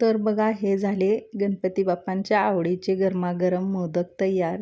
तर बघा हे झाले गणपती बाप्पांच्या आवडीचे गरमागरम मोदक तयार.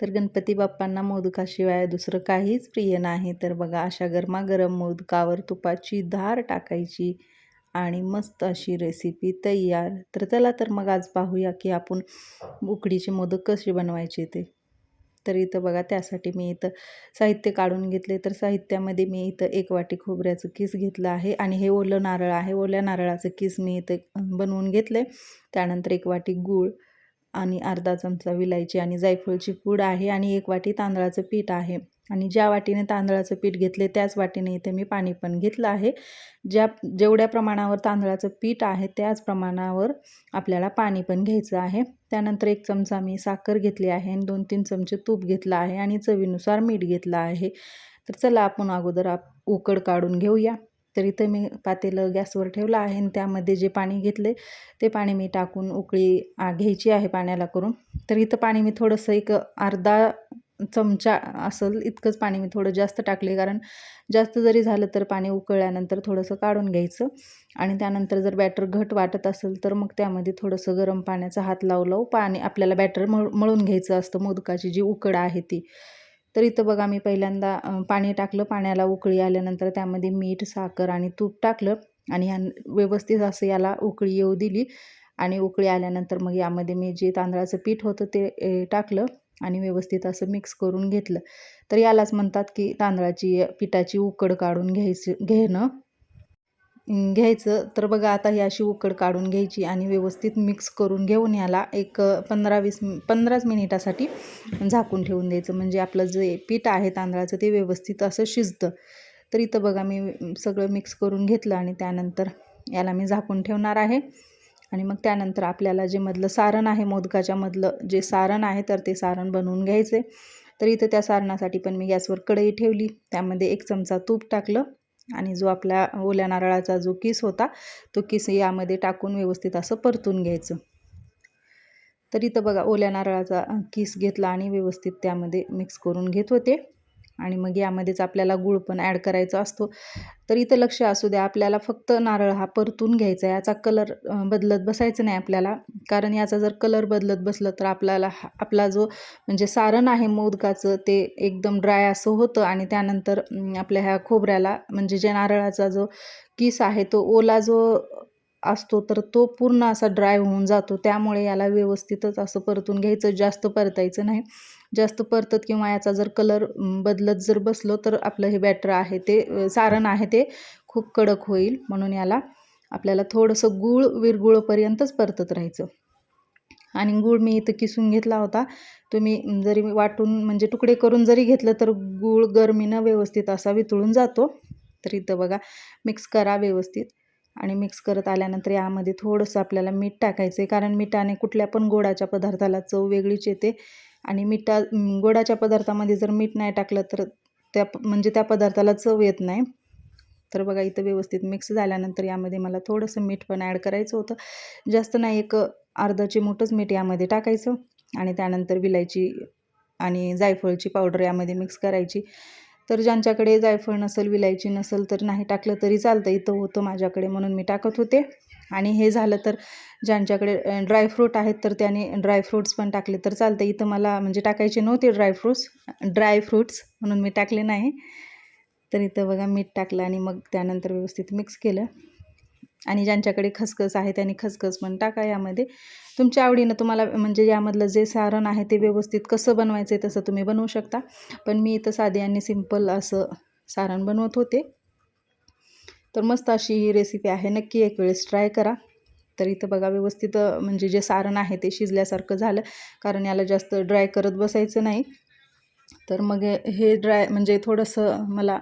तर गणपती बाप्पांना मोदकाशिवाय दुसरं काहीच प्रिय नाही. तर बघा अशा गरमागरम मोदकावर तुपाची धार टाकायची आणि मस्त अशी रेसिपी तयार. तर चला तर मग आज पाहूया की आपण उकडीचे मोदक कसे बनवायचे ते. तर इथं बघा त्यासाठी मी इथं साहित्य काढून घेतले. तर साहित्यामध्ये मी इथं एक वाटी खोबऱ्याचं किस घेतलं आहे आणि हे ओलं नारळ आहे. ओल्या नारळाचं किस मी इथं बनवून घेतले त्यानंतर एक वाटी गूळ आणि अर्धा चमचा विलायची आणि जायफळची पूड आहे आणि एक वाटी तांदळाचं पीठ आहे. आणि ज्या वाटीने तांदळाचं पीठ घेतले त्याच वाटीने इथे मी पाणी पण घेतलं आहे. ज्या जेवढ्या प्रमाणावर तांदळाचं पीठ आहे त्याच प्रमाणावर आपल्याला पाणी पण घ्यायचं आहे. त्यानंतर एक चमचा मी साखर घेतली आहे आणि दोन तीन चमचे तूप घेतलं आहे आणि चवीनुसार मीठ घेतलं आहे. तर चला आपण अगोदर आप उकड काढून घेऊया. तर इथं मी पातेलं गॅसवर ठेवलं आहे आणि त्यामध्ये जे पाणी घेतले ते पाणी मी टाकून उकळी घ्यायची आहे पाण्याला करून. तर इथं पाणी मी थोडंसं एक अर्धा चमचा असेल इतकंच पाणी मी थोडं जास्त टाकले. कारण जास्त जरी झालं तर पाणी उकळल्यानंतर थोडंसं काढून घ्यायचं. आणि त्यानंतर जर बॅटर घट वाटत असेल तर मग त्यामध्ये थोडंसं गरम पाण्याचा हात लावू लावू पाणी आपल्याला बॅटर मळ मळून घ्यायचं असतं. मोदकाची जी उकड आहे ती. तर इथं बघा मी पहिल्यांदा पाणी टाकलं. पाण्याला उकळी आल्यानंतर त्यामध्ये मीठ साखर आणि तूप टाकलं. आणि या व्यवस्थित असं याला उकळी येऊ दिली. आणि उकळी आल्यानंतर मग यामध्ये मी जे तांदळाचं पीठ होतं ते टाकलं. आणि व्यवस्थित असं मिक्स करून घेतलं. तर यालाच म्हणतात की तांदळाची पिठाची उकड काढून घ्यायचं घेणं. घ्यायचं. तर बघा आता ही अशी उकड काढून घ्यायची आणि व्यवस्थित मिक्स करून घेऊन याला एक पंधरा वीस पंधराच मिनिटासाठी झाकून ठेवून द्यायचं. म्हणजे आपलं जे पीठ आहे तांदळाचं ते व्यवस्थित असं शिजतं. तर इथं बघा मी सगळं मिक्स करून घेतलं आणि त्यानंतर याला मी झाकून ठेवणार आहे. आणि मग त्यानंतर आपल्याला जे मधलं सारण आहे मोदकाच्या मधलं जे सारण आहे तर ते सारण बनवून घ्यायचे. तर इथं त्या सारणासाठी पण मी गॅसवर कढई ठेवली. त्यामध्ये एक चमचा तूप टाकलं आणि जो आपल्या ओल्या नारळाचा जो किस होता तो किस यामध्ये टाकून व्यवस्थित असं परतून घ्यायचं. तर इथं बघा ओल्या नारळाचा किस घेतला आणि व्यवस्थित त्यामध्ये मिक्स करून घेत होते. आणि मग यामध्येच आपल्याला गूळ पण ॲड करायचा असतो. तर इथं लक्ष असू द्या आपल्याला फक्त नारळ हा परतून घ्यायचा याचा कलर बदलत बसायचं नाही आपल्याला. कारण याचा जर कलर बदलत बसलं तर आपल्याला आपला जो म्हणजे सारण आहे मोदकाचं ते एकदम ड्राय असं होतं आणि त्यानंतर आपल्या ह्या खोबऱ्याला म्हणजे जे नारळाचा जो किस आहे तो ओला जो असतो तर तो पूर्ण असा ड्राय होऊन जातो. त्यामुळे याला व्यवस्थितच असं परतून घ्यायचं. जास्त परतायचं नाही. जास्त परतत किंवा याचा जर कलर बदलत जर बसलो तर आपलं हे बॅटर आहे ते सारण आहे ते खूप कडक होईल. म्हणून याला आपल्याला थोडंसं गूळ विरगुळपर्यंतच परतत राहायचं. आणि गूळ मी इथं किसून घेतला होता. तुम्ही जरी वाटून म्हणजे तुकडे करून जरी घेतलं तर गूळ गरमीनं व्यवस्थित असा वितळून जातो. तर इथं बघा मिक्स करा व्यवस्थित. आणि मिक्स करत आल्यानंतर यामध्ये थोडंसं आपल्याला मीठ टाकायचं आहे कारण मिठाने कुठल्या पण गोडाच्या पदार्थाला चव वेगळीच येते. आणि मिठा गोडाच्या पदार्थामध्ये जर मीठ नाही टाकलं तर त्या म्हणजे त्या पदार्थाला चव येत नाही. तर बघा इथं व्यवस्थित मिक्स झाल्यानंतर यामध्ये मला थोडंसं मीठ पण ॲड करायचं होतं. जास्त नाही एक अर्धा चिमूटच मीठ यामध्ये टाकायचं. आणि त्यानंतर विलायची आणि जायफळची पावडर यामध्ये मिक्स करायची. तर ज्यांच्याकडे जायफळ नसेल विलायची नसेल तर नाही टाकलं तरी चालतं. इथं होतं माझ्याकडे म्हणून मी टाकत होते. आणि हे झालं तर ज्यांच्याकडे ड्रायफ्रूट आहेत तर त्याने ड्रायफ्रूट्स पण टाकले तर चालतं. इथं मला म्हणजे टाकायचे नव्हते ड्रायफ्रूट्स ड्रायफ्रूट्स म्हणून मी टाकले नाही. तर इथं बघा मीठ टाकलं आणि मग त्यानंतर व्यवस्थित मिक्स केलं. आणि ज्यांच्याकडे खसखस आहे त्यांनी खसखस पण टाका यामध्ये. तुमच्या आवडीनं तुम्हाला म्हणजे यामधलं जे सारण आहे ते व्यवस्थित कसं बनवायचं आहे तसं तुम्ही बनवू शकता. पण मी इथं साधे आणि सिंपल असं सारण बनवत होते. तर मस्त अशी ही रेसिपी आहे. नक्की एक वेळेस ट्राय करा. तर इथं बघा व्यवस्थित म्हणजे जे सारण आहे ते शिजल्यासारखं झालं. कारण याला जास्त ड्राय करत बसायचं नाही. तर मग हे ड्राय म्हणजे थोडंसं मला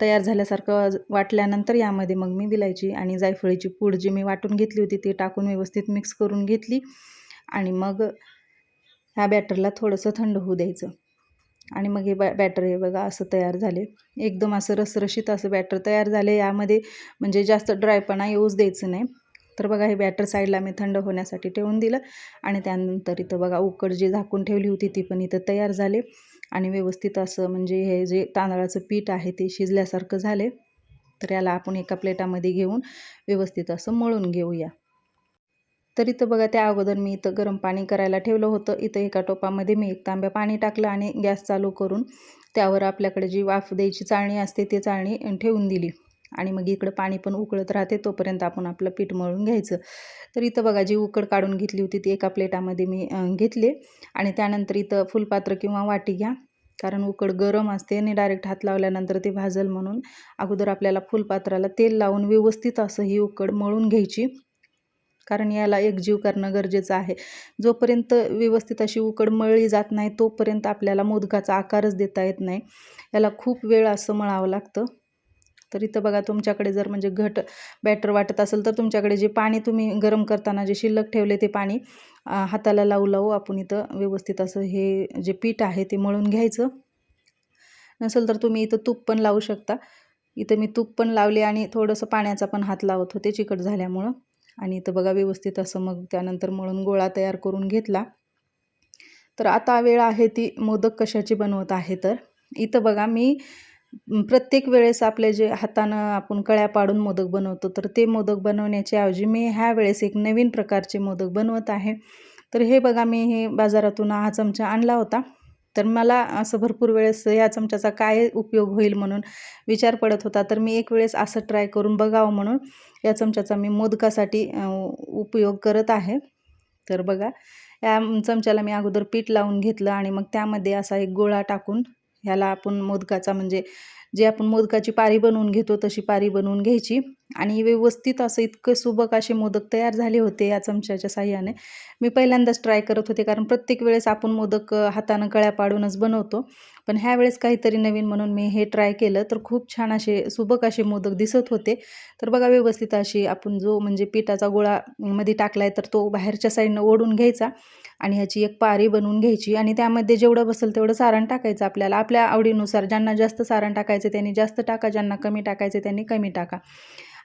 तयार झाल्यासारखं वाटल्यानंतर यामध्ये मग मी विलायची आणि जायफळीची पूड जी मी वाटून घेतली होती ती टाकून व्यवस्थित मिक्स करून घेतली आणि मग ह्या बॅटरला थोडंसं थंड होऊ द्यायचं. आणि मग हे बॅ बॅटर हे बघा असं तयार झाले. एकदम असं रसरशीत असं बॅटर तयार झाले. यामध्ये म्हणजे जास्त ड्रायपणा येऊच द्यायचं नाही. तर बघा हे बॅटर साईडला मी थंड होण्यासाठी ठेवून दिलं आणि त्यानंतर इथं बघा उकड जी झाकून ठेवली होती ती पण इथं तयार झाले. आणि व्यवस्थित असं म्हणजे हे जे तांदळाचं पीठ आहे ते शिजल्यासारखं झाले तर याला आपण एका प्लेटामध्ये घेऊन व्यवस्थित असं मळून घेऊया. तर इथं बघा त्या अगोदर मी इथं गरम पाणी करायला ठेवलं होतं. इथं एका टोपामध्ये मी एक तांब्या पाणी टाकलं आणि गॅस चालू करून त्यावर आपल्याकडे जी वाफ द्यायची चाळणी असते ती चाळणी ठेवून दिली. आणि मग इकडं पाणी पण उकळत राहते तोपर्यंत आपण आपलं पीठ मळून घ्यायचं. तर इथं बघा जी उकड काढून घेतली होती ती एका प्लेटामध्ये मी घेतले. आणि त्यानंतर इथं फुलपात्र किंवा वाटी घ्या. कारण उकड गरम असते आणि डायरेक्ट हात लावल्यानंतर ते भाजल म्हणून अगोदर आपल्याला फुलपात्राला तेल लावून व्यवस्थित असं ही उकड मळून घ्यायची. कारण याला एकजीव करणं गरजेचं आहे. जोपर्यंत व्यवस्थित अशी उकड मळली जात नाही तोपर्यंत आपल्याला मोदकाचा आकारच देता येत नाही. याला खूप वेळ असं मळावं लागतं. तर इथं बघा तुमच्याकडे जर म्हणजे घट बॅटर वाटत असेल तर तुमच्याकडे जे पाणी तुम्ही गरम करताना जे शिल्लक ठेवले ते पाणी हाताला लावू लावू आपण इथं व्यवस्थित असं हे जे पीठ आहे ते मळून घ्यायचं. नसेल तर तुम्ही इथं तूप पण लावू शकता. इथं मी तूप पण लावले आणि थोडंसं पाण्याचा पण हात लावत होते चिकट झाल्यामुळं. आणि इथं बघा व्यवस्थित असं मग त्यानंतर मळून गोळा तयार करून घेतला. तर आता वेळ आहे ती मोदक कशाची बनवत आहे तर. इथं बघा मी प्रत्येक वेळेस आपले जे हातानं आपण कळ्या पाडून मोदक बनवतो तर ते मोदक बनवण्याच्या ऐवजी मी ह्या वेळेस एक नवीन प्रकारचे मोदक बनवत आहे. तर हे बघा मी हे बाजारातून हा चमचा आणला होता. तर मला असं भरपूर वेळेस या चमच्याचा काय उपयोग होईल म्हणून विचार पडत होता. तर मी एक वेळेस असं ट्राय करून बघावं म्हणून या चमच्याचा मी मोदकासाठी उपयोग करत आहे. तर बघा या चमच्याला मी अगोदर पीठ लावून घेतलं आणि मग त्यामध्ये असा एक गोळा टाकून ह्याला आपण मोदकाचा म्हणजे जे आपण मोदकाची पारी बनवून घेतो तशी पारी बनवून घ्यायची. आणि व्यवस्थित असं इतकं सुबक असे मोदक तयार झाले होते या चमच्याच्या साह्याने. मी पहिल्यांदाच ट्राय करत होते कारण प्रत्येक वेळेस आपण मोदक हातानं कळ्या पाडूनच बनवतो. पण ह्या वेळेस काहीतरी नवीन म्हणून मी हे ट्राय केलं तर खूप छान असे सुबक असे मोदक दिसत होते. तर बघा व्यवस्थित अशी आपण जो म्हणजे पिठाचा गोळा मध्ये टाकलाय तर तो बाहेरच्या साईडनं ओढून घ्यायचा आणि ह्याची एक पारी बनवून घ्यायची. आणि त्यामध्ये जेवढं बसेल तेवढं सारण टाकायचं आपल्याला. आपल्या आवडीनुसार ज्यांना जास्त सारण टाकायचं त्यांनी जास्त टाका ज्यांना कमी टाकायचं त्यांनी कमी टाका.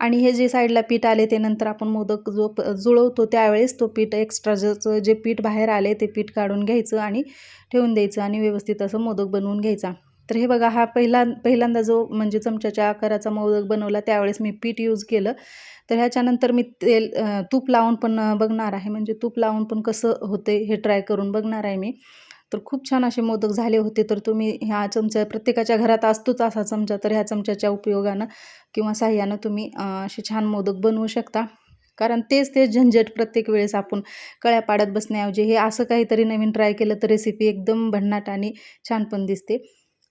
आणि हे जे साईडला पीठ आले ते नंतर आपण मोदक जो जुळवतो. त्यावेळेस तो पीठ एक्स्ट्रा जचं जे पीठ बाहेर आले ते पीठ काढून घ्यायचं आणि ठेवून द्यायचं आणि व्यवस्थित असं मोदक बनवून घ्यायचा. तर हे बघा हा पहिला पहिल्यांदा जो म्हणजे चमच्याच्या आकाराचा मोदक बनवला त्यावेळेस मी पीठ यूज केलं. तर ह्याच्यानंतर मी तेल तूप लावून पण बघणार आहे. म्हणजे तूप लावून पण कसं होते हे ट्राय करून बघणार आहे मी. तर खूप छान असे मोदक झाले होते. तर तुम्ही ह्या चमचा प्रत्येकाच्या घरात असतोच असा चमचा. तर ह्या चमच्याच्या उपयोगानं किंवा साह्यानं तुम्ही असे छान मोदक बनवू शकता. कारण तेच तेच झंझट प्रत्येक वेळेस आपण कळ्या पाडत बसण्याऐवजी हे असं काहीतरी नवीन ट्राय केलं तर रेसिपी एकदम भन्नाट आणि छान पण दिसते.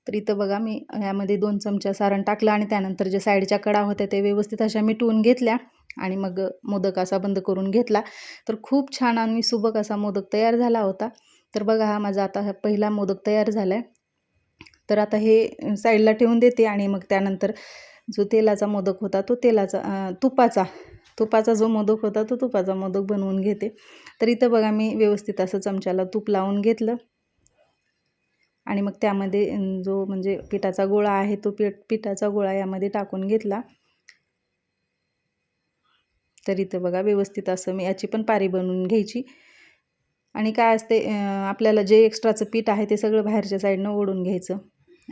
तर इथं बघा मी ह्यामध्ये दोन चमचा सारण टाकलं आणि त्यानंतर जे साईडच्या कडा होत्या ते व्यवस्थित अशा मिटवून घेतल्या आणि मग मोदक असा बंद करून घेतला. तर खूप छान आणि सुबक असा मोदक तयार झाला होता. तर बघा हा माझा आता पहिला मोदक तयार झाला आहे तर आता हे साईडला ठेवून देते आणि मग त्यानंतर जो तेलाचा मोदक होता तो तेलाचा तुपाचा तुपाचा जो मोदक होता तो तुपाचा मोदक बनवून घेते. तर इथं बघा मी व्यवस्थित असं चमच्याला तूप लावून घेतलं. आणि मग त्यामध्ये जो म्हणजे पिठाचा गोळा आहे तो पीठ पिठाचा गोळा यामध्ये टाकून घेतला. तर इथं बघा व्यवस्थित असं मी याची पण पारी बनवून घ्यायची. आणि काय असते आपल्याला जे एक्स्ट्राचं पीठ आहे ते सगळं बाहेरच्या साईडनं ओढून घ्यायचं.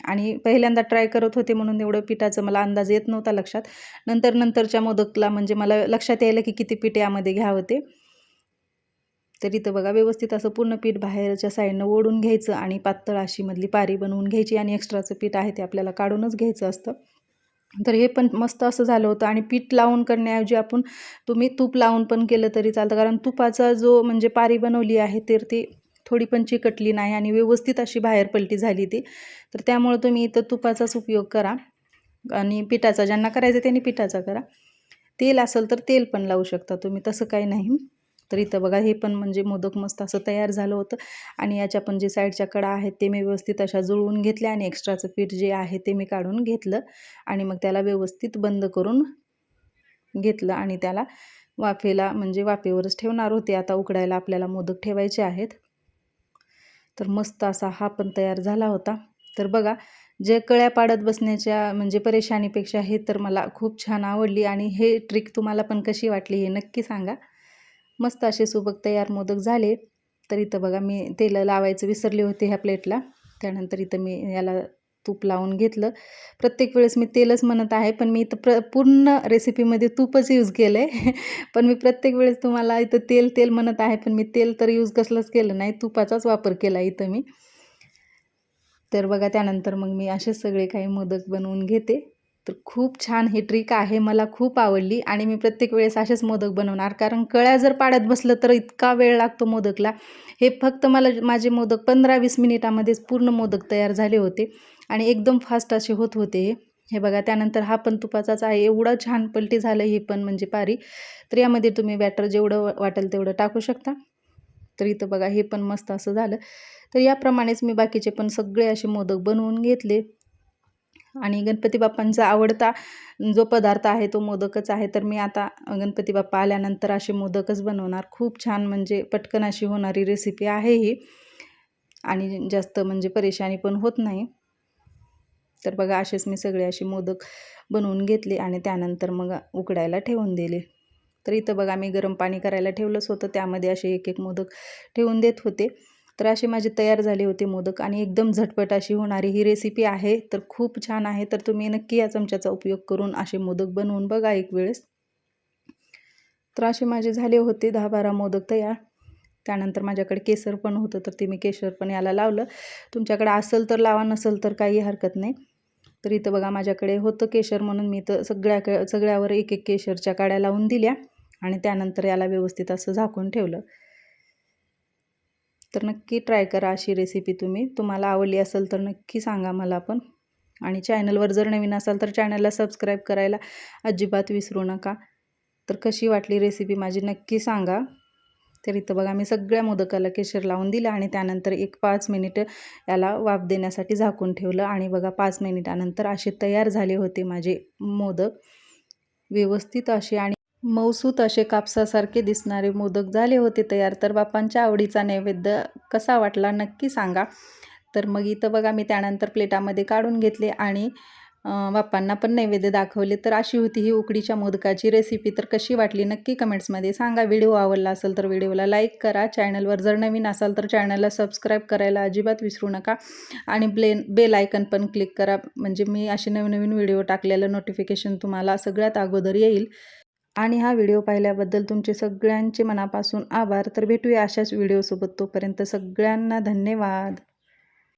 आणि पहिल्यांदा ट्राय करत होते म्हणून एवढं पिठाचं मला अंदाज येत नव्हता लक्षात. नंतर नंतरच्या मोदकला म्हणजे मला लक्षात यायला की किती पीठ यामध्ये घ्यावं ते. तर इथं बघा व्यवस्थित असं पूर्ण पीठ बाहेरच्या साईडनं ओढून घ्यायचं आणि पातळ अशी मधली पारी बनवून घ्यायची आणि एक्स्ट्राचं पीठ आहे ते आपल्याला काढूनच घ्यायचं असतं. तर हे पण मस्त असं झालं होतं. आणि पीठ लावून करण्याऐवजी आपण तुम्ही तूप लावून पण केलं तरी चालतं. कारण तुपाचा जो म्हणजे पारी बनवली आहे तर ती थोडी पण चिकटली नाही आणि व्यवस्थित अशी बाहेर पलटी झाली ती. तर त्यामुळं तुम्ही इथं तुपाचाच उपयोग करा. आणि पिठाचा ज्यांना करायचं त्यांनी पिठाचा करा. तेल असेल तर तेल पण लावू शकता तुम्ही तसं काही नाही. तर इथं बघा हे पण म्हणजे मोदक मस्त असं तयार झालं होतं. आणि याच्या पण जे साईडच्या कडा आहेत ते मी व्यवस्थित अशा जुळवून घेतल्या आणि एक्स्ट्राचं पीठ जे आहे ते मी काढून घेतलं. आणि मग त्याला व्यवस्थित बंद करून घेतलं आणि त्याला वाफेला म्हणजे वाफेवरच ठेवणार होते. आता उकडायला आपल्याला मोदक ठेवायचे आहेत. तर मस्त असा हा पण तयार झाला होता. तर बघा जे कळ्या पाडत बसण्याच्या म्हणजे परेशानीपेक्षा हे तर मला खूप छान आवडली. आणि हे ट्रिक तुम्हाला पण कशी वाटली हे नक्की सांगा. मस्त असे सुबक तयार मोदक झाले. तर इथं बघा मी तेल लावायचं विसरले होते ह्या प्लेटला. त्यानंतर इथं मी याला तूप लावून घेतलं. प्रत्येक वेळेस मी तेलच म्हणत आहे पण मी इथं प्र पूर्ण रेसिपीमध्ये तूपच यूज केलं आहे पण मी प्रत्येक वेळेस तुम्हाला इथं तेल तेल म्हणत आहे पण मी तेल तर यूज कसलंच केलं नाही. तुपाचाच वापर केला इथं मी. तर बघा त्यानंतर मग मी असे सगळे काही मोदक बनवून घेते. तर खूप छान ही ट्रिक आहे मला खूप आवडली आणि मी प्रत्येक वेळेस असेच मोदक बनवणार. कारण कळ्या जर पाड्यात बसलं तर इतका वेळ लागतो मोदकला. हे फक्त मला माझे मोदक पंधरा वीस मिनिटामध्येच पूर्ण मोदक तयार झाले होते आणि एकदम फास्ट असे होत होते हे. हे बघा त्यानंतर हा पण तुपाचाच आहे. एवढा छान पलटी झालं हे पण म्हणजे पारी. तर यामध्ये तुम्ही बॅटर जेवढं वाटेल तेवढं टाकू शकता. तर इथं बघा हे पण मस्त असं झालं. तर याप्रमाणेच मी बाकीचे पण सगळे असे मोदक बनवून घेतले. आणि गणपती बाप्पांचा आवडता जो पदार्थ आहे तो मोदकच आहे. तर मी आता गणपती बाप्पा आल्यानंतर असे मोदकच बनवणार. खूप छान म्हणजे पटकन अशी होणारी रेसिपी आहे ही. आणि जास्त म्हणजे परेशानी पण होत नाही. तर बघा असेच मी सगळे असे मोदक बनवून घेतले आणि त्यानंतर मग उकडायला ठेवून दिले. तर इथं बघा मी गरम पाणी करायला ठेवलंच होतं. त्यामध्ये असे एक एक मोदक ठेवून देत होते. तर असे माझे तयार झाले होते मोदक आणि एकदम झटपट अशी होणारी ही रेसिपी आहे. तर खूप छान आहे. तर तुम्ही नक्की या चमच्याचा उपयोग करून असे मोदक बनवून बघा एक वेळेस. तर असे माझे झाले होते दहा बारा मोदक तयार. त्यानंतर माझ्याकडे केसर पण होतं तर ते मी केशर पण याला लावलं. तुमच्याकडे असेल तर लावा नसेल तर काही हरकत नाही. तर इथं बघा माझ्याकडे होतं केशर म्हणून मी तर सगळ्या सगळ्यावर एक एक केशरच्या काड्या लावून दिल्या आणि त्यानंतर याला व्यवस्थित असं झाकून ठेवलं. तर नक्की ट्राय करा अशी रेसिपी तुम्ही. तुम्हाला आवडली असेल तर नक्की सांगा मला पण. आणि चॅनलवर जर नवीन असाल तर चॅनलला सबस्क्राईब करायला अजिबात विसरू नका. तर कशी वाटली रेसिपी माझी नक्की सांगा. तर इथं बघा मी सगळ्या मोदकाला केशर लावून दिलं आणि त्यानंतर एक पाच मिनिटं याला वाफ देण्यासाठी झाकून ठेवलं. आणि बघा पाच मिनिटानंतर असे तयार झाले होते माझे मोदक. व्यवस्थित असे आणि मौसूत असे कापसासारखे दिसणारे मोदक झाले होते तयार. तर बापांच्या आवडीचा नैवेद्य कसा वाटला नक्की सांगा. तर मग इथं बघा मी त्यानंतर प्लेटामध्ये काढून घेतले आणि बाप्पांना पण नैवेद्य दाखवले. तर अशी होती ही उकडीच्या मोदकाची रेसिपी तर कशी वाटली नक्की कमेंट्समध्ये सांगा. व्हिडिओ आवडला असेल तर व्हिडिओला लाईक करा. चॅनलवर जर नवीन असाल तर चॅनलला सबस्क्राईब करायला अजिबात विसरू नका. आणि ब्लेन बेल आयकन पण क्लिक करा. म्हणजे मी असे नवीन नवीन व्हिडिओ टाकलेलं नोटिफिकेशन तुम्हाला सगळ्यात अगोदर येईल. आणि हा व्हिडिओ पाहिल्याबद्दल तुमचे सगळ्यांचे मनापासून आभार. तर भेटूया अशाच व्हिडिओसोबत तोपर्यंत सगळ्यांना धन्यवाद.